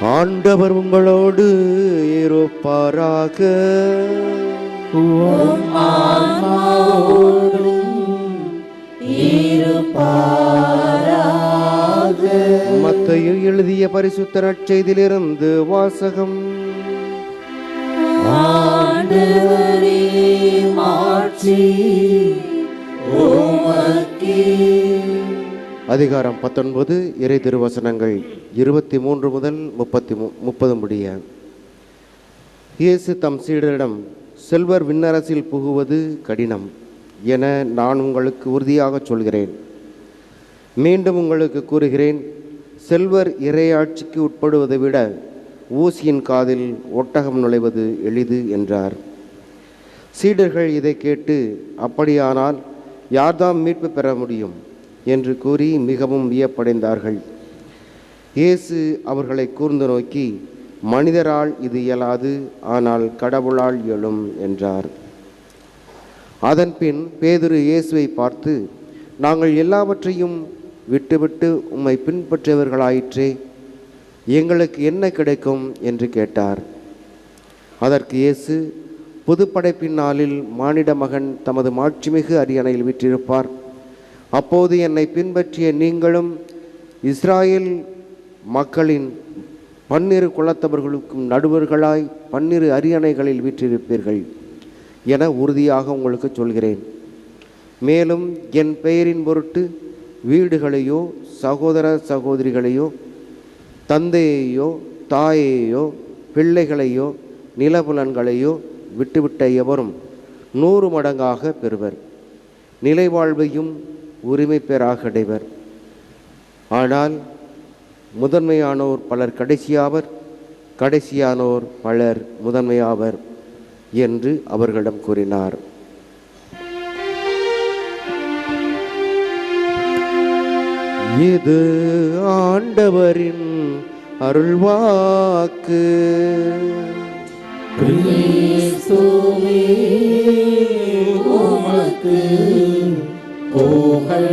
ஆண்டவர் உங்களோடு இருப்பாராக. மத்தையு எழுதிய பரிசுத்த நற்செய்தியிலிருந்து வாசகம். மாட்சி உமக்கே. அதிகாரம் பத்தொன்பது இறை திருவசனங்கள் இருபத்தி மூன்று முதல் முப்பத்தி மு முப்பது முடிய. இயேசு தம் சீடரிடம் செல்வர் விண்ணரசில் புகுவது கடினம் என நான் உங்களுக்கு உறுதியாகச் சொல்கிறேன். மீண்டும் உங்களுக்கு கூறுகிறேன் செல்வர் இறையாட்சிக்கு உட்படுவதை விட ஊசியின் காதில் ஒட்டகம் நுழைவது எளிது என்றார். சீடர்கள் இதை கேட்டு அப்படியானால் யார்தாம் மீட்பு பெற முடியும்? என்று கூறி மிகவும் வியப்படைந்தார்கள். இயேசு அவர்களை கூர்ந்து நோக்கி மனிதரால் இது இயலாது ஆனால் கடவுளால் இயலும் என்றார். அதன்பின் பேதுரு இயேசுவை பார்த்து நாங்கள் எல்லாவற்றையும் விட்டுவிட்டு உம்மை பின்பற்றியவர்களாயிற்றே எங்களுக்கு என்ன கிடைக்கும்? என்று கேட்டார். அதற்கு இயேசு புதுப்படைப்பின் நாளில் மானிட மகன் தமது மாட்சிமிகு அரியணையில் விற்றிருப்பார். அப்போது என்னை பின்பற்றிய நீங்களும் இஸ்ராயேல் மக்களின் பன்னிரு குலத்தவர்களுக்கும் நடுவர்களாய் பன்னிரு அரியணைகளில் வீற்றிருப்பீர்கள் என உறுதியாக உங்களுக்கு சொல்கிறேன். மேலும் என் பெயரின் பொருட்டு வீடுகளையோ சகோதர சகோதரிகளையோ தந்தையையோ தாயையோ பிள்ளைகளையோ நிலபுலன்களையோ விட்டுவிட்ட எவரும் நூறு மடங்காக பெறுவர். நிலைவாழ்வையும் உரிமை பெறாக அடைவர். ஆனால் முதன்மையானோர் பலர் கடைசியாவர் கடைசியானோர் பலர் முதன்மையாவர் என்று அவர்களிடம் கூறினார். இது ஆண்டவரின் அருள்வாக்கு. கிறிஸ்துவே உமக்கு പൂക്കൾ